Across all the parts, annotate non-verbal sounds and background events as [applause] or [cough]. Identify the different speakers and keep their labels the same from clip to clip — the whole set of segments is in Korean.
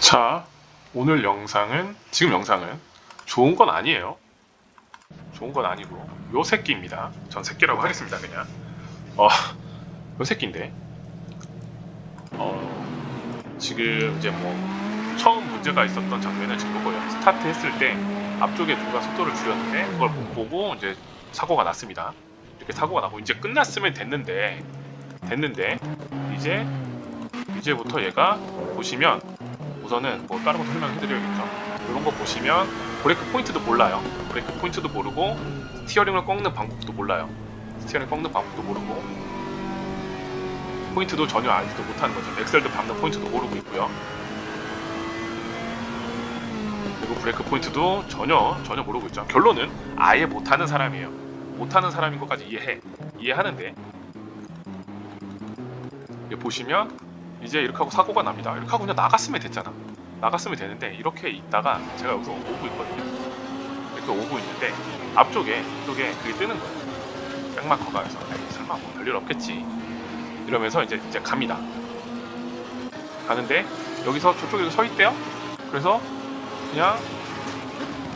Speaker 1: 자, 오늘 영상은 지금 영상은 좋은 건 아니에요. 좋은 건 아니고 요 새끼입니다. 전 새끼라고 [laughs] 하겠습니다, 그냥. 어, 요 새끼인데. 어, 지금 이제 뭐 처음 문제가 있었던 장면은 지금 요거예요. 스타트 했을 때 앞쪽에 누가 속도를 줄였는데 그걸 못 보고 이제 사고가 났습니다. 이렇게 사고가 나고 이제 끝났으면 됐는데 됐는데 이제 이제부터 얘가 보시면 우선은 뭐 다른 것도 설명해드려야겠죠. 이런 거 보시면 브레이크 포인트도 몰라요. 브레이크 포인트도 모르고 스티어링을 꺾는 방법도 몰라요. 스티어링 꺾는 방법도 모르고 포인트도 전혀 알지도 못하는 거죠. 엑셀도 밟는 포인트도 모르고 있고요. 그리고 브레이크 포인트도 전혀 전혀 모르고 있죠. 결론은 아예 못하는 사람이에요. 못하는 사람인 것까지 이해해 이해하는데 보시면 이제 이렇게 하고 사고가 납니다. 이렇게 하고 그냥 나갔으면 됐잖아. 나갔으면 되는데 이렇게 있다가 제가 여기서 오고 있거든요. 이렇게 오고 있는데 앞쪽에 이쪽에 그게 뜨는 거예요. 백마커가 에이, 설마 뭐 별일 없겠지. 이러면서 이제 이제 갑니다. 가는데 여기서 저쪽에 서 있대요. 그래서 그냥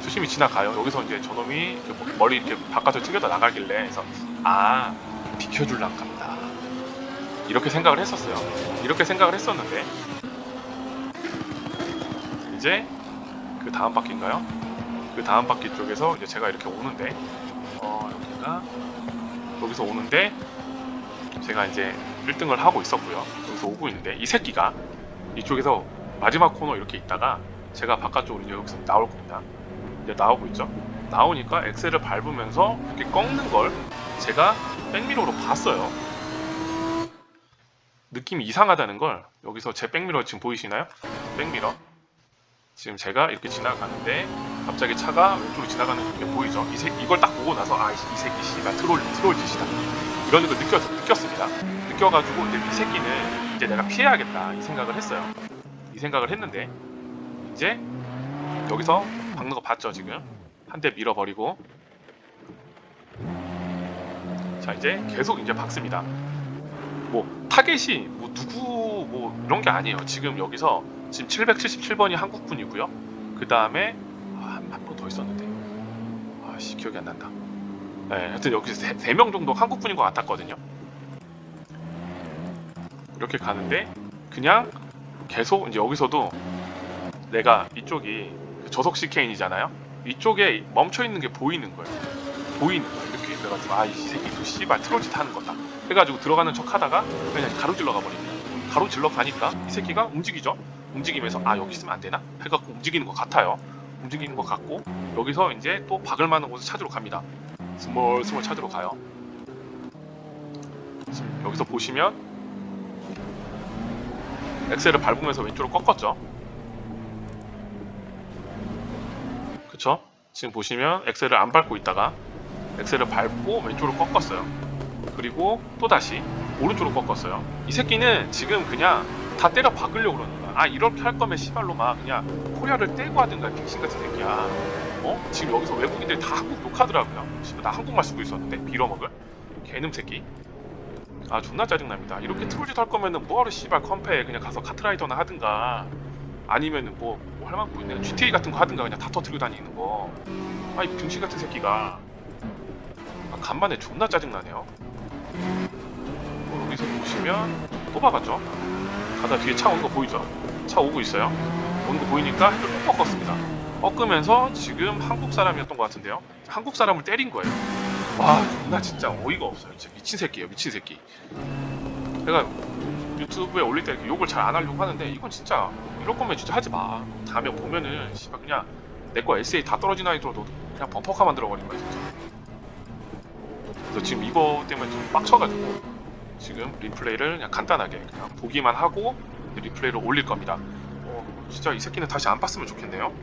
Speaker 1: 조심히 지나가요. 여기서 이제 저놈이 머리 이렇게 바깥으로 튕겨서 나가길래 그래서 아 비켜줄란 갑니다. 이렇게 생각을 했었어요. 이렇게 생각을 했었는데 이제 그 다음 바퀴인가요? 그 다음 바퀴 쪽에서 이제 제가 이렇게 오는데 어 여기가 여기서 오는데 제가 이제 1등을 하고 있었고요. 여기서 오고 있는데 이 새끼가 이쪽에서 마지막 코너 이렇게 있다가 제가 바깥쪽으로 이제 여기서 나올 겁니다. 이제 나오고 있죠. 나오니까 엑셀을 밟으면서 이렇게 꺾는 걸 제가 백미러로 봤어요. 느낌이 이상하다는 걸 여기서 제 백미러 지금 보이시나요? 백미러 지금 제가 이렇게 지나가는데 갑자기 차가 왼쪽으로 지나가는 게 보이죠? 이 새, 이걸 딱 보고 나서 아 이 새끼 씨가 트롤 트롤 짓이다 이런 걸 느꼈 느꼈습니다. 느껴가지고 이제 이 새끼는 이제 내가 피해야겠다 이 생각을 했어요. 이 생각을 했는데 이제 여기서 박는 거 봤죠 지금 한 대 밀어버리고 자 이제 계속 이제 박습니다. 뭐 타겟이 뭐 누구 뭐 이런 게 아니에요. 지금 여기서 지금 777번이 한국분이고요. 그 다음에 한번 더 있었는데 아씨 기억이 안 난다. 네, 하여튼 여기서 세명 정도 한국분인 것 같았거든요. 이렇게 가는데 그냥 계속 이제 여기서도 내가 이쪽이 그 저속 CK인이잖아요. 이쪽에 멈춰 있는 게 보이는 거예요. 보이는 거예요. 이렇게 그래가지고 아이 새끼 또 씨발 트롤짓 하는 거다. 해가지고 들어가는 척 하다가 그냥 가로질러 가버립니다. 가로질러 가니까 이 새끼가 움직이죠. 움직이면서 아 여기 있으면 안 되나? 해갖고 움직이는 것 같아요. 움직이는 것 같고 여기서 이제 또 박을 만한 곳을 찾으러 갑니다. 스몰 찾으러 가요. 여기서 보시면 엑셀을 밟으면서 왼쪽으로 꺾었죠. 그쵸? 지금 보시면 엑셀을 안 밟고 있다가 엑셀을 밟고 왼쪽으로 꺾었어요. 그리고 또 다시 오른쪽으로 꺾었어요. 이 새끼는 지금 그냥 다 때려 박으려고 그러는 거야. 아 이렇게 할 거면 시발로 막 그냥 코리아를 떼고 하든가 빙신 같은 새끼야. 어? 지금 여기서 외국인들이 다 한국 욕하더라고요. 나 한국말 쓰고 있었는데 빌어먹을 개놈 새끼. 아 존나 짜증납니다. 이렇게 트롤짓 할 거면은 뭐하러 씨발 컴페 그냥 가서 카트라이더나 하든가 아니면은 뭐, 뭐 할만한 거 있네 GTA 같은 거 하든가 그냥 다 터뜨리고 다니는 거. 아이 빙신 같은 새끼가 아, 간만에 존나 짜증나네요. 어, 여기서 보시면 또 박았죠. 가다 뒤에 차 오는 거 보이죠? 차 오고 있어요. 오는 거 보이니까 핸들 꼭 꺾었습니다. 꺾으면서 지금 한국 사람이었던 것 같은데요. 한국 사람을 때린 거예요. 와, 나 진짜 어이가 없어요. 진짜 미친 새끼예요, 미친 새끼. 내가 유튜브에 올릴 때 욕을 잘 안 하려고 하는데 이건 진짜 이럴 거면 진짜 하지 마. 다음에 보면은 씨발 그냥 내거 SA 다 떨어진 아이들도 그냥 범퍼카 만들어 버릴 거야 진짜. 그래서 지금 이거 때문에 좀 빡쳐가지고 지금 리플레이를 그냥 간단하게 그냥 보기만 하고 리플레이를 올릴 겁니다. 어, 진짜 이 새끼는 다시 안 봤으면 좋겠네요.